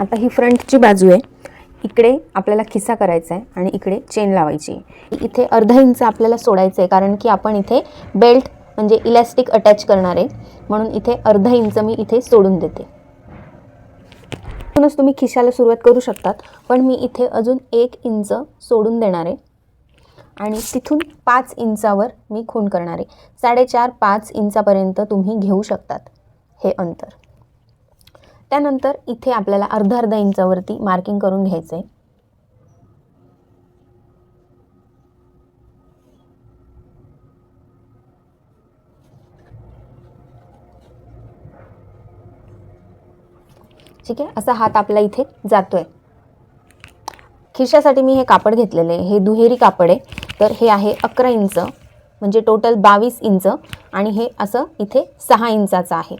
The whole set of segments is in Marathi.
आता ही फ्रंटची बाजू आहे. इकडे आपल्याला खिसा करायचा आहे आणि इकडे चेन लावायची आहे. इथे अर्धा इंच आपल्याला सोडायचं आहे कारण की आपण इथे बेल्ट म्हणजे इलॅस्टिक अटॅच करणार आहे. म्हणून इथे अर्धा इंच मी इथे सोडून देते. म्हणूनच तुम्ही खिशाला सुरुवात करू शकतात पण मी इथे अजून एक इंच सोडून देणार आहे. आणि तिथून पाच इंचावर मी खूण करणार आहे. साडेचार पाच इंचापर्यंत तुम्ही घेऊ शकतात हे अंतर. त्यानंतर इथे आपल्याला अर्धा अर्धा इंचावरती मार्किंग करून घ्यायचं आहे ठीक आहे? असा हात आपला इथे जातोय. खिशासाठी मी हे कापड घेतलेले आहे. हे दुहेरी कापड आहे. तर हे आहे अकरा इंच म्हणजे टोटल बावीस इंच आणि हे असं इथे सहा इंचाचं आहे.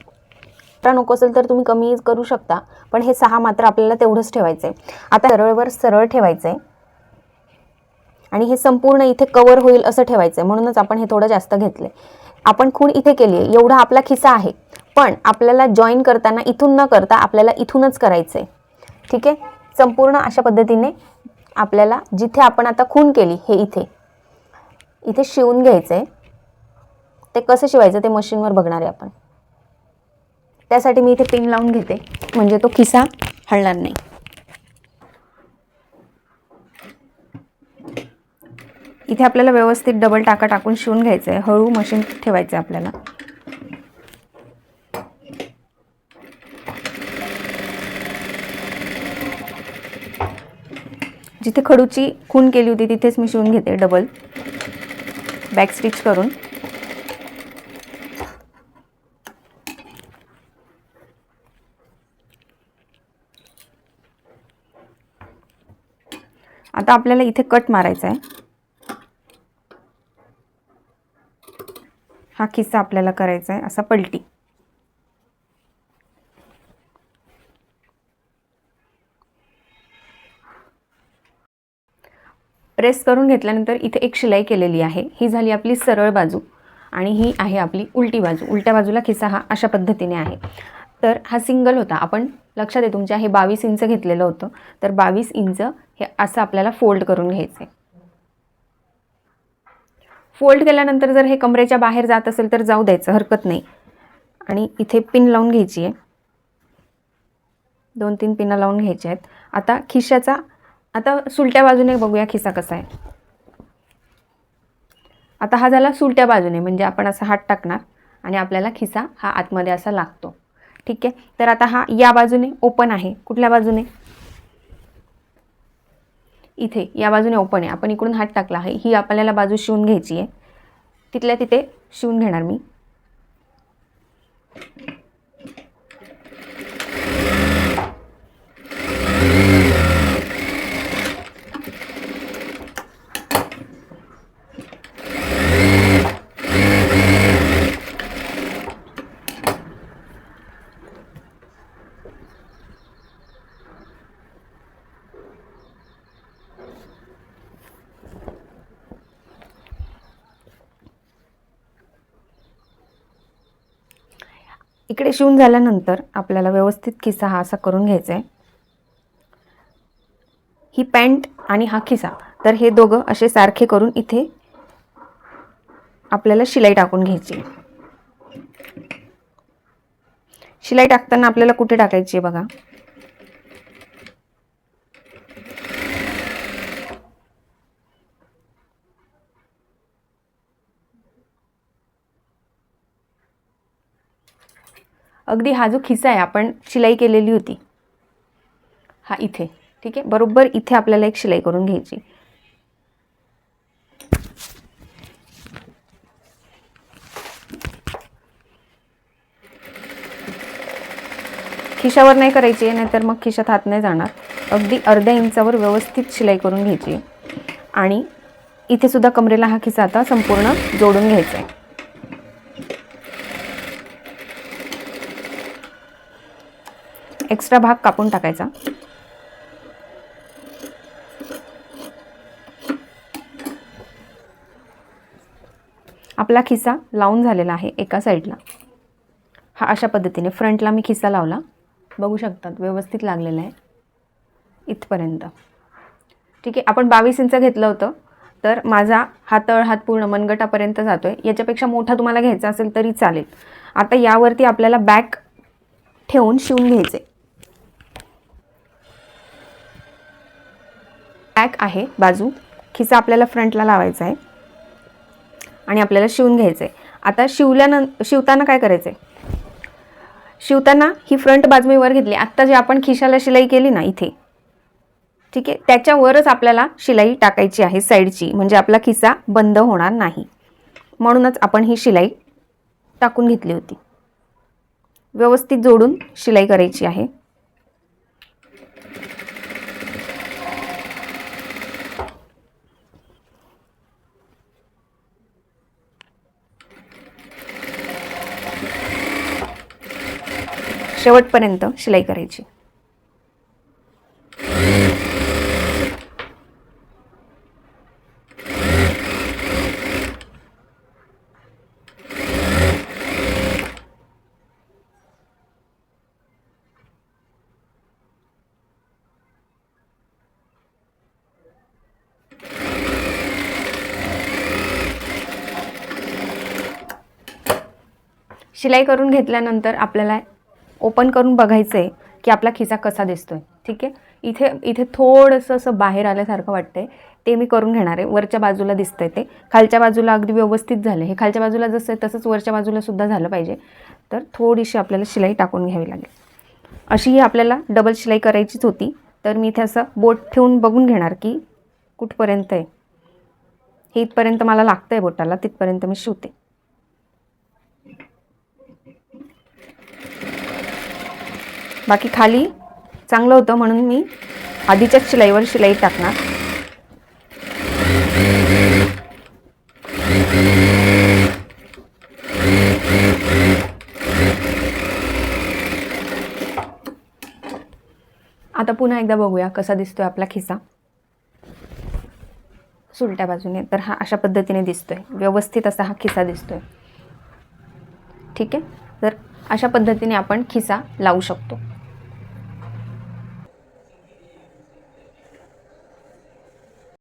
एक्स्ट्रा नको असेल तर तुम्ही कमी करू शकता. पण हे सहा मात्र आपल्याला तेवढंच ठेवायचं आहे आता सरळवर सरळ ठेवायचं आहे आणि हे संपूर्ण इथे कवर होईल असं ठेवायचं आहे म्हणूनच आपण हे थोडं जास्त घेतलं आपण खूण इथे केली आहे एवढा आपला खिसा आहे. पण आपल्याला जॉईन करताना इथून न करता आपल्याला इथूनच करायचं आहे ठीक? आहे संपूर्ण अशा पद्धतीने आपल्याला जिथे आपण आता खून केली हे इथे. इथे शिवून घ्यायचं आहे ते कसं शिवायचं? ते मशीनवर बघणार आहे आपण. त्यासाठी मी इथे पिन लावून घेते. म्हणजे तो खिसा हलणार नाही. इथे आपल्याला व्यवस्थित डबल टाका टाकून शिवून घ्यायचं आहे हळू मशीन ठेवायचं आहे आपल्याला. जिथे खडूची खून केली होती तिथेच मी शिवून घेते डबल बॅक स्टिच करून. आता आपल्याला इथे कट मारायचा आहे हा किस्सा आपल्याला करायचा आहे असा पलटी. प्रेस करून घेतल्यानंतर इथे एक शिलाई केलेली आहे. ही झाली आपली सरळ बाजू आणि ही आहे आपली उलटी बाजू. उलट्या बाजूला खिसा हा अशा पद्धतीने आहे. तर हा सिंगल होता. आपण लक्षात आहे म्हणजे तुमच्या हे बावीस इंच घेतलेलं होतं. तर बावीस इंच हे असं आपल्याला फोल्ड करून घ्यायचं आहे फोल्ड केल्यानंतर जर हे कमरेच्या बाहेर जात असेल तर जाऊ द्यायचं हरकत नाही. आणि इथे पिन लावून घ्यायची आहे. दोन तीन पिनं लावून घ्यायच्या आहेत. आता खिशाचा आता सुलट्या बाजूने बघूया खिसा कसा आहे. आता हा झाला सुलट्या बाजूने म्हणजे आपण असा हात टाकणार आणि आपल्याला खिसा हा आतमध्ये असा लागतो. ठीक आहे? तर आता हा या बाजूने ओपन आहे. कुठल्या बाजूने? इथे. या बाजूने ओपन आहे. आपण इकडून हात टाकला आहे. ही आपल्याला बाजू शिवून घ्यायची आहे. तिथल्या तिथे शिवून घेणार मी. इकडे शिवून झाल्यानंतर आपल्याला व्यवस्थित खिसा हा असा करून घ्यायचा आहे. ही पॅन्ट आणि हा खिसा. तर हे दोघं असे सारखे करून इथे आपल्याला शिलाई टाकून घ्यायची आहे. शिलाई टाकताना आपल्याला कुठे टाकायची आहे बघा? अगदी हा जो खिसा आहे आपण शिलाई केलेली होती. हा इथे ठीक आहे? बरोबर इथे आपल्याला एक शिलाई करून घ्यायची. खिशावर नाही करायची आहे नाहीतर मग खिशात हात नाही जाणार. अगदी अर्ध्या इंचावर व्यवस्थित शिलाई करून घ्यायची. आणि इथे सुद्धा कमरेला हा खिसा आता संपूर्ण जोडून घ्यायचा आहे. एक्स्ट्रा भाग कापून टाकायचा. आपला खिसा लावून झालेला आहे एका साईडला. हा अशा पद्धतीने फ्रंटला मी खिसा लावला. बघू शकतात व्यवस्थित लागलेला आहे. इथपर्यंत. ठीक आहे आपण बावीस इंच घेतलं होतं तर माझा हा तळ हात पूर्ण मनगटापर्यंत जातो आहे याच्यापेक्षा मोठा तुम्हाला घ्यायचा असेल तरी चालेल. आता यावरती आपल्याला बॅक ठेवून शिवून घ्यायचे बॅक आहे बाजू. खिसा आपल्याला फ्रंटला लावायचा आहे. आणि आपल्याला शिवून घ्यायचं आहे. आता शिवल्यानं शिवताना काय करायचं आहे शिवताना ही फ्रंट बाजू मी वर घेतली. आत्ता जे आपण खिशाला शिलाई केली ना इथे. ठीक आहे? त्याच्यावरच आपल्याला शिलाई टाकायची आहे साईडची. म्हणजे आपला खिसा बंद होणार नाही. म्हणूनच आपण ही शिलाई टाकून घेतली होती. व्यवस्थित जोडून शिलाई करायची आहे. शेवटपर्यंत शिलाई करायची. शिलाई करून घेतल्यानंतर आपल्याला ओपन करून बघायचं आहे की आपला खिसा कसा दिसतो आहे ठीक आहे? इथे इथे थोडंसं असं बाहेर आल्यासारखं वाटतं आहे ते मी करून घेणार आहे. वरच्या बाजूला दिसतं आहे ते. खालच्या बाजूला अगदी व्यवस्थित झालं. हे खालच्या बाजूला जसं आहे तसंच वरच्या बाजूला सुद्धा झालं पाहिजे. तर थोडीशी आपल्याला शिलाई टाकून घ्यावी लागेल. अशी ही आपल्याला डबल शिलाई करायचीच होती. तर मी इथे असं बोट ठेवून बघून घेणार की कुठपर्यंत आहे. हे इथपर्यंत मला लागतं आहे बोटाला तिथपर्यंत मी शिवते. बाकी खाली चांगलं होतं म्हणून मी आधीच्याच शिलाईवर शिलाई टाकणार. आता पुन्हा एकदा बघूया कसा दिसतोय आपला खिसा. सुलट्या बाजूने तर हा अशा पद्धतीने दिसतोय. व्यवस्थित असा हा खिसा दिसतोय. ठीक आहे? तर अशा पद्धतीने आपण खिसा लावू शकतो.